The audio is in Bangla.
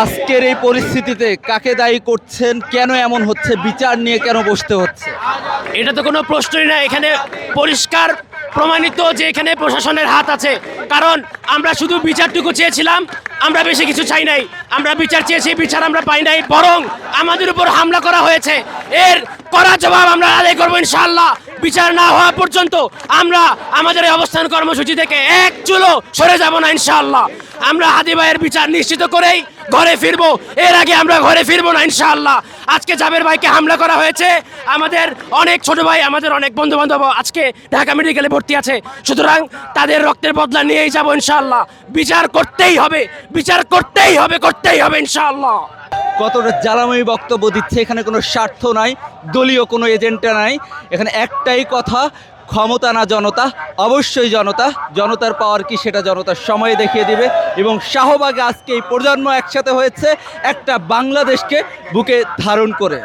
আজকের এই পরিস্থিতিতে কাকে দায়ী করছেন? কেন এমন হচ্ছে? বিচার নিয়ে কেন বসতে হচ্ছে? এটা তো কোনো প্রশ্নই না। এখানে পরিষ্কার প্রমাণিত যে এখানে প্রশাসনের হাত আছে। কারণ আমরা শুধু বিচারটুকু চেয়েছিলাম, আমরা বেশি কিছু চাই নাই। আমরা বিচার চেয়েছি, বিচার আমরা পাই নাই। বরং আমাদের উপর হামলা করা হয়েছে। এর করা জবাব আমরা আদায় করব ইনশাল্লাহ বিচার না হওয়া পর্যন্ত আমরা আমাদের অবস্থান কর্মসূচি থেকে এক চুলো সরে যাব না ইনশাল্লাহ আমরা হাদি ভাইয়ের বিচার নিশ্চিত করেই ঘরে ফিরবো। এর আগে আমরা ঘরে ফিরবো না, ইনশাআল্লাহ। আজকে জাবের ভাইকে হামলা করা হয়েছে। আমাদের অনেক ছোট ভাই, আমাদের অনেক বন্ধু বান্ধব আজকে ঢাকা মেডিকেলে ভর্তি আছে। সুতরাং তাদের রক্তের বদলা নিয়েই যাব, ইনশাআল্লাহ। বিচার করতেই হবে, বিচার করতেই হবে করতেই হবে, ইনশাআল্লাহ। কতটা জ্বালাময়ী বক্তব্য দিচ্ছে, এখানে কোনো স্বার্থ নাই, দলীয় কোনো এজেন্ডা নাই। এখানে একটাই কথা ক্ষমতা না জনতা, অবশ্যই জনতা। জনতার পাওয়ার কি সেটা জনতার সময় দেখিয়ে দিবে। এবং শাহবাগে আজকে এই প্রজন্ম একসাথে হয়েছে একটা বাংলাদেশকে বুকে ধারণ করে।